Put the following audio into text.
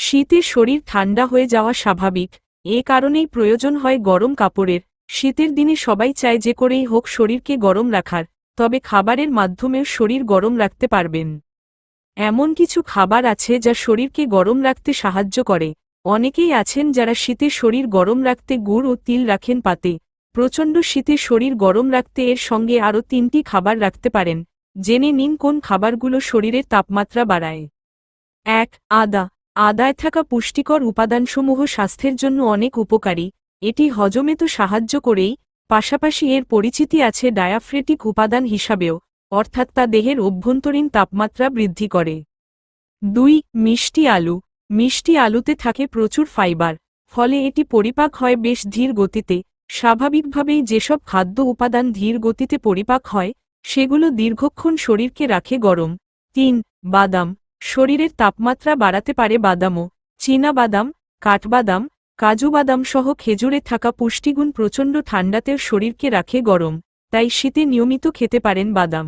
শীতে শরীর ঠান্ডা হয়ে যাওয়া স্বাভাবিক। এ কারণেই প্রয়োজন হয় গরম কাপড়ের। শীতের দিনে সবাই চায় যে করেই হোক শরীরকে গরম রাখার, তবে খাবারের মাধ্যমেও শরীর গরম রাখতে পারবেন। এমন কিছু খাবার আছে যা শরীরকে গরম রাখতে সাহায্য করে। অনেকেই আছেন যারা শীতে শরীর গরম রাখতে গুড় ও তিল রাখেন পাতে। প্রচণ্ড শীতে শরীর গরম রাখতে এর সঙ্গে আরও তিনটি খাবার রাখতে পারেন। জেনে নিন কোন খাবারগুলো শরীরের তাপমাত্রা বাড়ায়। এক, আদা। আদায় থাকা পুষ্টিকর উপাদানসমূহ স্বাস্থ্যের জন্য অনেক উপকারী। এটি হজমে তো সাহায্য করেই, পাশাপাশি এর পরিচিতি আছে ডায়াফ্রেটিক উপাদান হিসাবেও, অর্থাৎ তা দেহের অভ্যন্তরীণ তাপমাত্রা বৃদ্ধি করে। দুই, মিষ্টি আলু। মিষ্টি আলুতে থাকে প্রচুর ফাইবার, ফলে এটি পরিপাক হয় বেশ ধীর গতিতে। স্বাভাবিকভাবেই যেসব খাদ্য উপাদান ধীর গতিতে পরিপাক হয়, সেগুলো দীর্ঘক্ষণ শরীরকে রাখে গরম। তিন, বাদাম। শরীরের তাপমাত্রা বাড়াতে পারে বাদামও চীনা বাদাম কাঠবাদাম কাজু বাদাম সহ খেজুরে থাকা পুষ্টিগুণ প্রচণ্ড ঠান্ডাতেও শরীরকে রাখে গরম, তাই শীতে নিয়মিত খেতে পারেন বাদাম।